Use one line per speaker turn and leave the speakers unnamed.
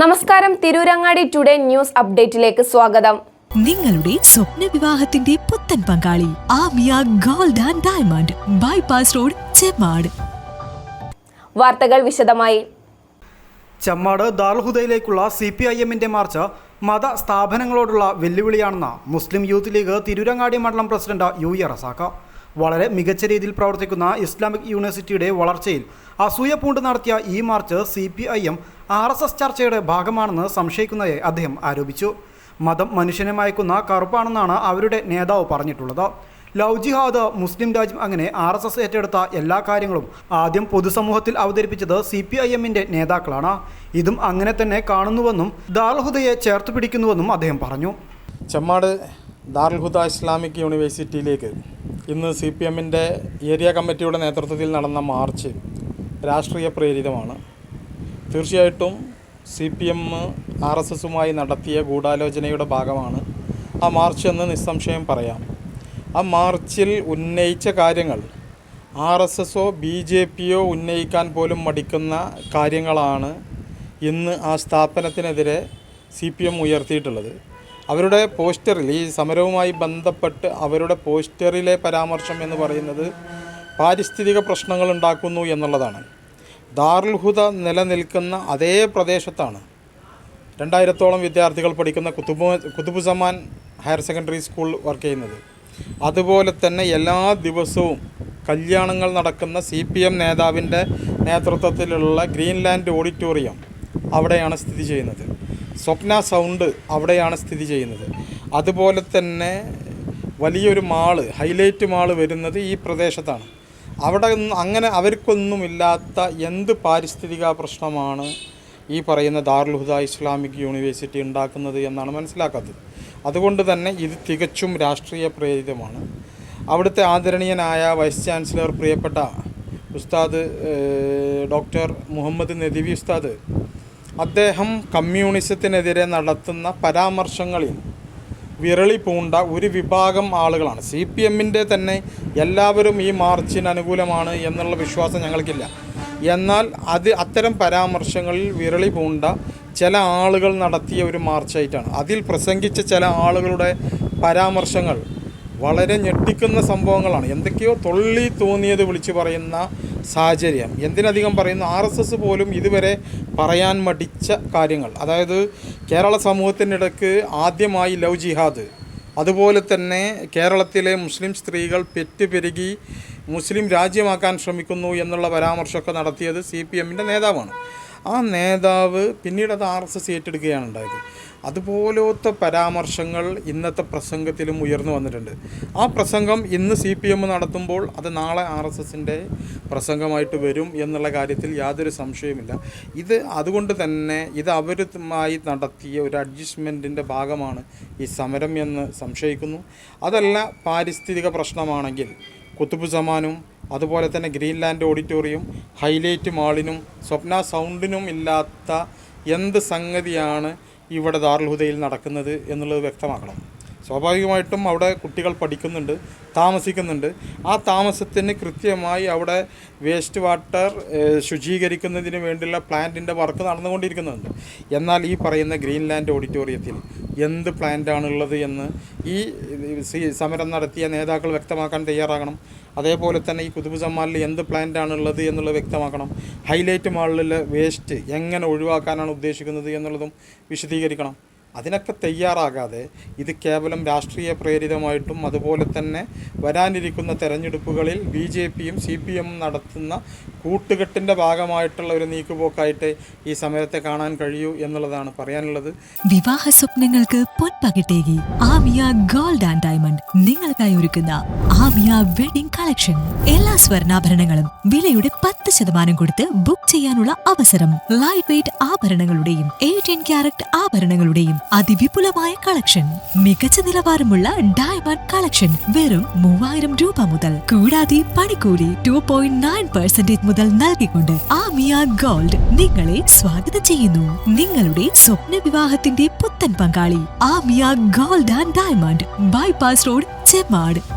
നമസ്കാരം. Tirurangadi today news അപ്ഡേറ്റിലേക്ക് സ്വാഗതം.
നിങ്ങളുടെ സ്വപ്ന വിവാഹത്തിന്റെ പുത്തൻ പങ്കാളി Amiya gold and diamond bypass road Chemmad.
വാർത്തകൾ വിശദമായി.
ചെമ്മാട് ദാൽഹുദയിലേക്കുള്ള സി പി ഐ എമ്മിന്റെ മാർച്ച് മത സ്ഥാപനങ്ങളോടുള്ള വെല്ലുവിളിയാണെന്ന് മുസ്ലിം യൂത്ത് ലീഗ് തിരൂരങ്ങാടി മണ്ഡലം പ്രസിഡന്റ് യു എ റസാക്ക വളരെ മികച്ച രീതിയിൽ പ്രവർത്തിക്കുന്ന ഇസ്ലാമിക് യൂണിവേഴ്സിറ്റിയുടെ വളർച്ചയിൽ അസൂയ പൂണ്ട് നടത്തിയ ഈ march C P I M R S S ചർച്ചയുടെ ഭാഗമാണെന്ന് സംശയിക്കുന്നതായി അദ്ദേഹം ആരോപിച്ചു. മതം മനുഷ്യനെ മയക്കുന്ന കറുപ്പാണെന്നാണ് അവരുടെ നേതാവ് പറഞ്ഞിട്ടുള്ളത്. ലവ് ജിഹാദ് മുസ്ലിം രാജ്യം അങ്ങനെ ആർ എസ് എസ് ഏറ്റെടുത്ത എല്ലാ കാര്യങ്ങളും ആദ്യം പൊതുസമൂഹത്തിൽ അവതരിപ്പിച്ചത് സി പി ഐ എമ്മിന്റെ നേതാക്കളാണ്. ഇതും അങ്ങനെ തന്നെ കാണുന്നുവെന്നും ദാർഹുദയെ ചേർത്ത് പിടിക്കുന്നുവെന്നും അദ്ദേഹം പറഞ്ഞു.
ചെമ്മാട് ദാർഹുദ ഇസ്ലാമിക് യൂണിവേഴ്സിറ്റിയിലേക്ക് ഇന്ന് സി പി എമ്മിന്റെ ഏരിയ കമ്മിറ്റിയുടെ നേതൃത്വത്തിൽ നടന്ന മാർച്ച് രാഷ്ട്രീയ പ്രേരിതമാണ്. തീർച്ചയായിട്ടും C P M R S എസുമായി നടത്തിയ ഗൂഢാലോചനയുടെ ഭാഗമാണ്. ആ മാർച്ച് എന്ന് നിസ്സംശയം പറയാം. ആ മാർച്ചിൽ ഉന്നയിച്ച കാര്യങ്ങൾ ആർ എസ് എസോ ബി ജെ പിയോ ഉന്നയിക്കാൻ പോലും മടിക്കുന്ന കാര്യങ്ങളാണ് ഇന്ന് ആ സ്ഥാപനത്തിനെതിരെ സി പി എം ഉയർത്തിയിട്ടുള്ളത്. അവരുടെ പോസ്റ്ററിൽ ഈ സമരവുമായി ബന്ധപ്പെട്ട് അവരുടെ പോസ്റ്ററിലെ പരാമർശം എന്ന് പറയുന്നത് പാരിസ്ഥിതിക പ്രശ്നങ്ങൾ ഉണ്ടാക്കുന്നു എന്നുള്ളതാണ്. ദാറുൽഹുദ നിലനിൽക്കുന്ന അതേ പ്രദേശത്താണ്. രണ്ടായിരത്തോളം വിദ്യാർത്ഥികൾ പഠിക്കുന്ന കുത്തുബു കുത്തുബുസമാൻ ഹയർ സെക്കൻഡറി സ്കൂൾ വർക്ക് ചെയ്യുന്നത്. അതുപോലെ തന്നെ എല്ലാ ദിവസവും കല്യാണങ്ങൾ നടക്കുന്ന സി പി എം നേതാവിന്റെ നേതൃത്വത്തിലുള്ള ഗ്രീൻലാൻഡ് ഓഡിറ്റോറിയം അവിടെയാണ് സ്ഥിതി ചെയ്യുന്നത്. സ്വപ്ന സൗണ്ട് അവിടെയാണ് സ്ഥിതി ചെയ്യുന്നത്. അതുപോലെ തന്നെ വലിയൊരു മാൾ ഹൈലൈറ്റ് മാൾ വരുന്നത് ഈ പ്രദേശത്താണ്. അവിടെ അങ്ങനെ അവർക്കൊന്നുമില്ലാത്ത എന്ത് പാരിസ്ഥിതിക പ്രശ്നമാണ് ഈ പറയുന്ന ദാറുൽഹുദ ഇസ്ലാമിക് യൂണിവേഴ്സിറ്റി ഉണ്ടാക്കുന്നത് എന്നാണ് മനസ്സിലാക്കാത്തത്. അതുകൊണ്ട് തന്നെ ഇത് തികച്ചും രാഷ്ട്രീയ പ്രേരിതമാണ്. അവിടുത്തെ ആദരണീയനായ വൈസ് ചാൻസലർ പ്രിയപ്പെട്ട ഉസ്താദ് ഡോക്ടർ മുഹമ്മദ് നദീവി ഉസ്താദ് അദ്ദേഹം കമ്മ്യൂണിസത്തിനെതിരെ നടത്തുന്ന പരാമർശങ്ങളിൽ വിരളി പൂണ്ട ഒരു വിഭാഗം ആളുകളാണ്. സി പി എമ്മിന്റെ തന്നെ എല്ലാവരും ഈ മാർച്ചിന് അനുകൂലമാണ് എന്നുള്ള വിശ്വാസം ഞങ്ങൾക്കില്ല. എന്നാൽ അത് അത്തരം പരാമർശങ്ങളിൽ വിരളി പൂണ്ട ചില ആളുകൾ നടത്തിയ ഒരു മാർച്ചായിട്ടാണ്. അതിൽ പ്രസംഗിച്ച ചില ആളുകളുടെ പരാമർശങ്ങൾ വളരെ ഞെട്ടിക്കുന്ന സംഭവങ്ങളാണ്. എന്തൊക്കെയോ തൊള്ളി തോന്നിയത് വിളിച്ചു പറയുന്ന സാഹചര്യം. എന്തിനധികം പറയുന്നു? ആർ എസ് എസ് പോലും ഇതുവരെ പറയാൻ മടിച്ച കാര്യങ്ങൾ. അതായത് കേരള സമൂഹത്തിനിടക്ക് ആദ്യമായി ലവ് ജിഹാദ്. അതുപോലെ തന്നെ കേരളത്തിലെ മുസ്ലിം സ്ത്രീകൾ പെറ്റുപെരുകി മുസ്ലിം രാജ്യമാക്കാൻ ശ്രമിക്കുന്നു എന്നുള്ള പരാമർശമൊക്കെ നടത്തിയത് സി പി എമ്മിന്റെ നേതാവാണ്. ആ നേതാവ് പിന്നീട് അത് ആർ എസ് എസ് ഏറ്റെടുക്കുകയാണ് ഉണ്ടായത്. അതുപോലത്തെ പരാമർശങ്ങൾ ഇന്നത്തെ പ്രസംഗത്തിലും ഉയർന്നു വന്നിട്ടുണ്ട്. ആ പ്രസംഗം ഇന്ന് സി പി എം നടത്തുമ്പോൾ അത് നാളെ ആർ എസ് എസിന്റെ പ്രസംഗമായിട്ട് വരും എന്നുള്ള കാര്യത്തിൽ യാതൊരു സംശയവുമില്ല. ഇത് അതുകൊണ്ട് തന്നെ ഇത് അവരുമായി നടത്തിയ ഒരു അഡ്ജസ്റ്റ്മെന്റിന്റെ ഭാഗമാണ് ഈ സമരം എന്ന് സംശയിക്കുന്നു. അതല്ല പാരിസ്ഥിതിക പ്രശ്നമാണെങ്കിൽ കുത്തുബ് സമാനും അതുപോലെ തന്നെ ഗ്രീൻലാൻഡ് ഓഡിറ്റോറിയം ഹൈലൈറ്റ് മാളിനും സ്വപ്ന സൗണ്ടിനും ഇല്ലാത്ത എന്ത് സംഗതിയാണ് ഇവിടെ ദാറുൽഹുദയിൽ നടക്കുന്നത് എന്നുള്ളത് വ്യക്തമാക്കണം. സ്വാഭാവികമായിട്ടും അവിടെ കുട്ടികൾ പഠിക്കുന്നുണ്ട് താമസിക്കുന്നുണ്ട്. ആ താമസത്തിന് കൃത്യമായി അവിടെ വേസ്റ്റ് വാട്ടർ ശുചീകരിക്കുന്നതിന് വേണ്ടിയുള്ള പ്ലാന്റിന്റെ വർക്ക് നടന്നുകൊണ്ടിരിക്കുന്നുണ്ട്. എന്നാൽ ഈ പറയുന്ന ഗ്രീൻലാൻഡ് ഓഡിറ്റോറിയത്തിൽ എന്ത് പ്ലാന്റാണുള്ളത് എന്ന് ഈ സമരം നടത്തിയ നേതാക്കൾ വ്യക്തമാക്കാൻ തയ്യാറാകണം. അതേപോലെ തന്നെ ഈ കുതുബ് സമ്മാനിൽ എന്ത് പ്ലാന്റാണുള്ളത് എന്നുള്ളത് വ്യക്തമാക്കണം. ഹൈലൈറ്റ് മാളിലെ വേസ്റ്റ് എങ്ങനെ ഒഴിവാക്കാനാണ് ഉദ്ദേശിക്കുന്നത് എന്നുള്ളതും വിശദീകരിക്കണം. അതിനൊക്കെ തയ്യാറാകാതെ ഇത് കേവലം രാഷ്ട്രീയ പ്രേരിതമായിട്ടും അതുപോലെ തന്നെ വരാനിരിക്കുന്ന തെരഞ്ഞെടുപ്പുകളിൽ ബി ജെ പിയും സി പി എമ്മും നടത്തുന്ന കൂട്ടുകെട്ടിന്റെ ഭാഗമായിട്ടുള്ള ഒരു നീക്കുപോക്കായിട്ട് ഈ സമരത്തെ കാണാൻ കഴിയൂ എന്നുള്ളതാണ് പറയാനുള്ളത്.
വിവാഹ സ്വപ്നങ്ങൾക്ക് പൊൻപകിട്ടേകി. ആമിയ ഗോൾഡ് ആൻഡ് ഡയമണ്ട് നിങ്ങൾക്കായി ഒരുക്കുന്ന ആമിയ വെഡിംഗ് കളക്ഷൻ. എല്ലാ സ്വർണാഭരണങ്ങളും വിലയുടെ പത്ത് ശതമാനം കൊടുത്ത് ബുക്ക് ചെയ്യാനുള്ള അവസരം. ലൈഫ് വെയിറ്റ് ആഭരണങ്ങളുടെയും എയ്റ്റീൻ ക്യാരറ്റ് ആഭരണങ്ങളുടെയും അതിവിപുലമായ കളക്ഷൻ മികച്ച നിലവാരമുള്ള ഡയമണ്ട് കളക്ഷൻ വെറും മൂവായിരം രൂപ മുതൽ കൂടാതെ പണിക്കൂലി ടു പോയിന്റ് നയൻ പെർസെന്റേജ് മുതൽ നൽകിക്കൊണ്ട് ആമിയ ഗോൾഡ് നിങ്ങളെ സ്വാഗതം ചെയ്യുന്നു. നിങ്ങളുടെ സ്വപ്ന വിവാഹത്തിന്റെ പുത്തൻ പങ്കാളി Amiya gold and diamond bypass road Chemmad